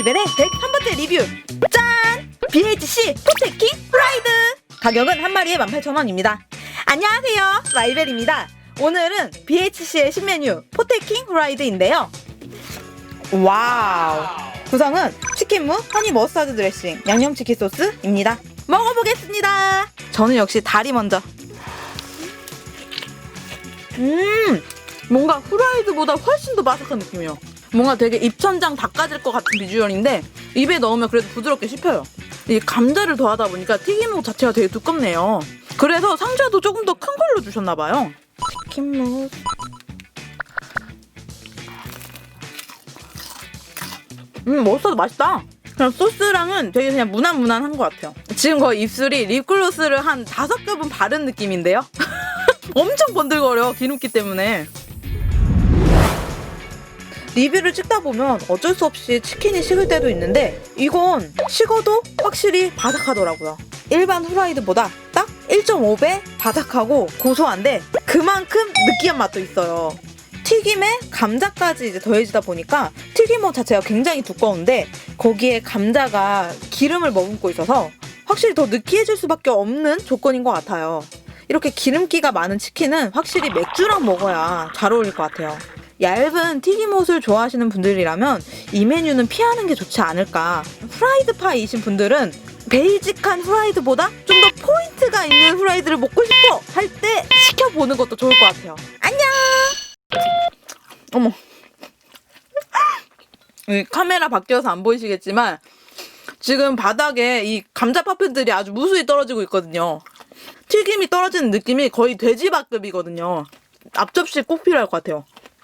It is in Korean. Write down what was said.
103번째 리뷰. 짠! BHC 포테키 프라이드! 가격은 한 마리에 18,000원입니다. 안녕하세요. 라이벨입니다. 오늘은 BHC의 신메뉴 포테킹 프라이드인데요. 와우. 구성은 치킨무, 허니 머스타드 드레싱, 양념치킨 소스입니다. 먹어보겠습니다. 저는 역시 다리 먼저. 음 뭔가 후라이드보다 훨씬 더 바삭한 느낌이에요. 뭔가 되게 입천장 닦아질 것 같은 비주얼인데 입에 넣으면 그래도 부드럽게 씹혀요. 이 감자를 더하다 보니까 튀김옷 자체가 되게 두껍네요. 그래서 상자도 조금 더 큰 걸로 주셨나 봐요. 치킨무 음 머스타드 맛있다. 그냥 소스랑은 되게 그냥 무난무난한 것 같아요. 지금 거의 입술이 립글로스를 한 다섯 겹은 바른 느낌인데요. 엄청 번들거려 기름기 때문에 리뷰를 찍다 보면 어쩔 수 없이 치킨이 식을 때도 있는데 이건 식어도 확실히 바삭하더라고요. 일반 후라이드보다 딱 1.5배 바삭하고 고소한데 그만큼 느끼한 맛도 있어요. 튀김에 감자까지 이제 더해지다 보니까 튀김옷 자체가 굉장히 두꺼운데 거기에 감자가 기름을 머금고 있어서 확실히 더 느끼해질 수밖에 없는 조건인 것 같아요. 이렇게 기름기가 많은 치킨은 확실히 맥주랑 먹어야 잘 어울릴 것 같아요. 얇은 튀김옷을 좋아하시는 분들이라면 이 메뉴는 피하는 게 좋지 않을까. 프라이드 파이이신 분들은 베이직한 후라이드보다 좀 더 포인트가 있는 후라이드를 먹고 싶어 할 때 시켜보는 것도 좋을 것 같아요. 안녕! 어머. 이 카메라 바뀌어서 안 보이시겠지만 지금 바닥에 이 감자 파편들이 아주 무수히 떨어지고 있거든요. 튀김이 떨어지는 느낌이 거의 돼지밥급이거든요. 앞접시 꼭 필요할 것 같아요.